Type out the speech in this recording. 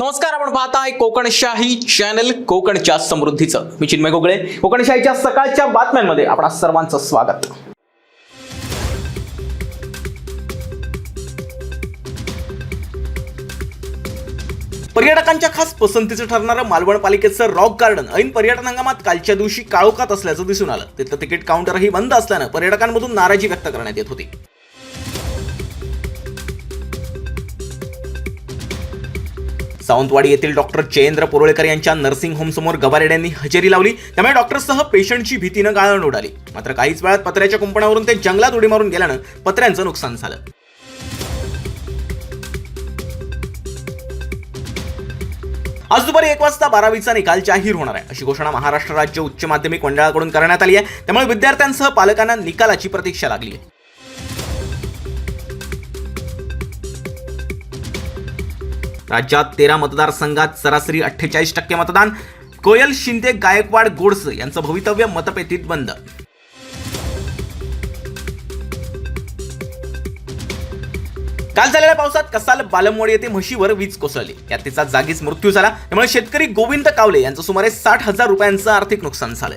नमस्कार आपण पाहताय कोकणशाही चॅनल कोकणच्या समृद्धीचं. मी चिन्मय गोगळे. कोकणशाहीच्या सकाळच्या बातम्यांमध्ये आपणा सर्वांचं स्वागत. पर्यटकांच्या खास पसंतीचं ठरणारं मालवण पालिकेचं रॉक गार्डन ऐन पर्यटन हंगामात कालच्या दिवशी काळोखात असल्याचं दिसून आलं. तिथलं तिकीट काउंटरही बंद असल्यानं पर्यटकांमधून नाराजी व्यक्त करण्यात येत होती. सावंतवाडी येथील डॉक्टर जयेंद्र पुरोळेकर यांच्या नर्सिंग होमसमोर गवारेड्यांनी हजेरी लावली. त्यामुळे डॉक्टरसह पेशंटची भीतीनं गाळण उडाली. मात्र काहीच वेळात पत्र्याच्या कुंपणावरून ते जंगलात उडी मारून गेल्यानं पत्र्यांचं नुकसान झालं. आज दुपारी एक वाजता बारावीचा निकाल जाहीर होणार आहे. अशी घोषणा महाराष्ट्र राज्य उच्च माध्यमिक मंडळाकडून करण्यात आली आहे. त्यामुळे विद्यार्थ्यांसह पालकांना निकालाची प्रतीक्षा लागली आहे. राज्यात तेरा मतदारसंघात सरासरी अठ्ठेचाळीस टक्के मतदान. कोयल शिंदे गायकवाड गोडसे यांचं भवितव्य मतपेटीत बंद. काल झालेल्या पावसात कसाल बालमवाडी येथे म्हशीवर वीज कोसळली. यात तिचा जागीच मृत्यू झाला. त्यामुळे शेतकरी गोविंद कावले यांचं सुमारे साठ हजार रुपयांचं आर्थिक नुकसान झालं.